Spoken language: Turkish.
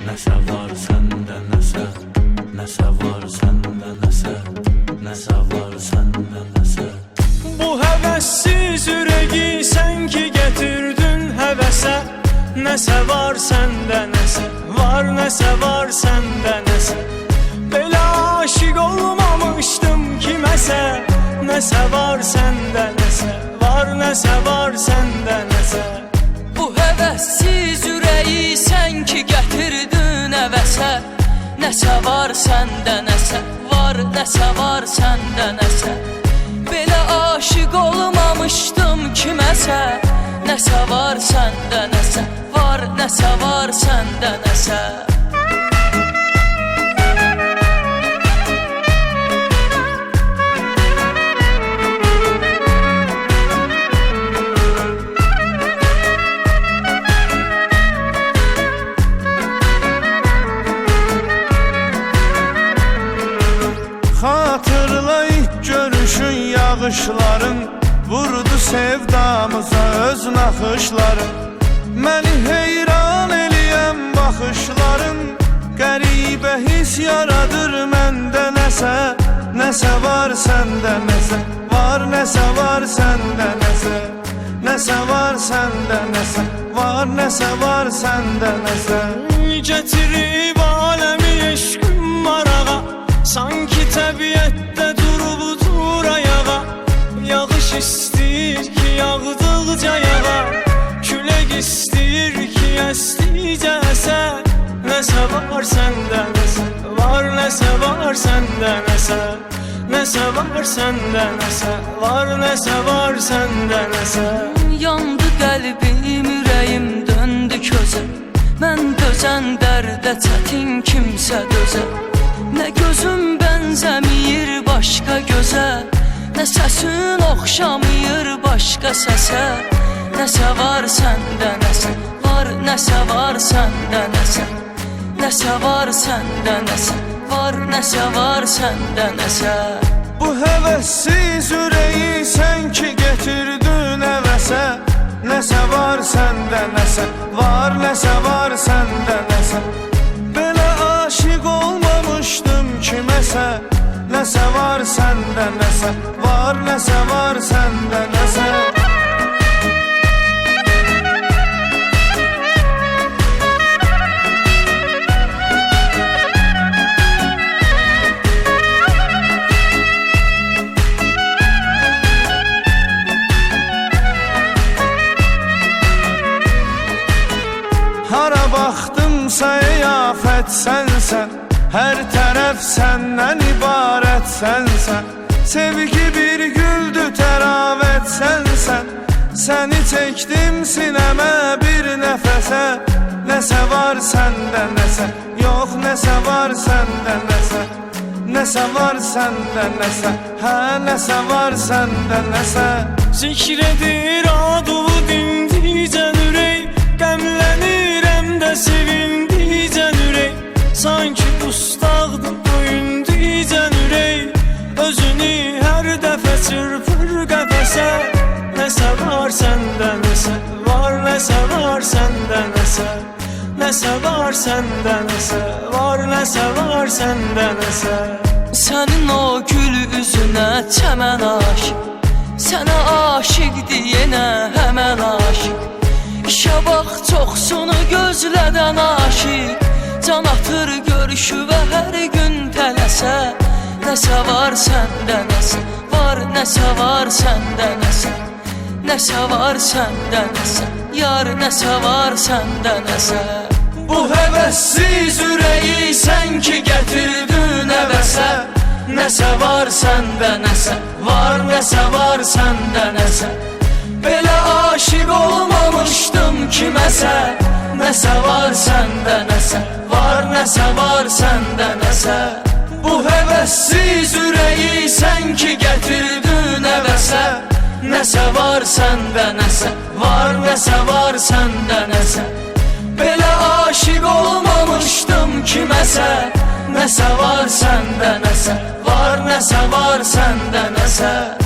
Nəsə var səndə nəsə Nəsə var səndə nəsə Nəsə var səndə nəsə Bu həvəssiz ürəyi sən ki gətirdin həvəsə Nəsə var səndə nəsə Var nəsə var səndə nəsə Belə aşiq olmamışdım kiməsə Nəsə var səndə nəsə Var nəsə var səndə nəsə Bu həvəssiz ürəyi sən ki gətirdin əvəsə Nəsə var səndə nəsə Var nəsə var səndə nəsə Belə aşiq olmamışdım kiməsə Nəsə var səndə nəsə Var nəsə var səndə nəsə yağışların Vurdu sevdamıza öz naxışların Məni heyran eləyən baxışların Qəribə his yaradır məndə nəsə Nəsə var səndə nəsə Var nəsə var səndə nəsə Nəsə var səndə nəsə Var nəsə var səndə nəsə Getirib aləmi eşqim marağa Sanki təbiətdə Nəsə var səndə nəsə Var nəsə var səndə nəsə Yandı qəlbim, ürəyim döndü közə Mən dözən dərdə çətin kimsə dözə Nə gözüm bənzəmir başqa gözə Nə səsin oxşamır başqa səsə Nəsə var səndə nəsə Var nəsə var səndə nəsə Nəsə var səndə nəsə Var nəsə var səndə nəsə Bu həvəssiz ürəyi sən ki getirdin əvəsə Nəsə var səndə nəsə Var nəsə var səndə nəsə Belə aşiq olmamışdım kiməsə Nəsə var səndə nəsə Var nəsə var səndə nəsə afət sənsən Hər tərəf səndən ibarət sənsən Sevgi bir güldü təravət sənsən Səni çəkdim sinəmə bir nəfəsə Nəsə var səndə nəsə Yox nəsə var səndə nəsə Nəsə var səndə nəsə Hə nəsə var səndə nəsə Zikr edir ürək Özünü hər dəfə çırpır qəfəsə Nəsə var səndə nəsə Var nəsə var səndə nəsə Nəsə var səndə nəsə Var nəsə var səndə nəsə Sənin o gül üzünə çəmən aşiq Sənə aşiq deyənə həmən aşiq İşə bax çoxsunu gözlədən aşiq Can atır görüşü və hər gün tələsə Nəsə var səndə nəsə Var nəsə var səndə nəsə Nəsə var səndə nəsə Yar nəsə var səndə nəsə Bu həvəssiz ürəyi sən ki gətirdin əvəsə Nəsə var səndə nəsə Var nəsə var səndə nəsə Belə aşiq olmamışdım kiməsə Nəsə var səndə nəsə Var nəsə var səndə nəsə bu hevessiz yüreği sen ki getirdin hevese. Nese var sende nese? Var nese var sende nese? Belə aşık olmamıştım kimese. Nese var sende nese? Var nese var sende nese?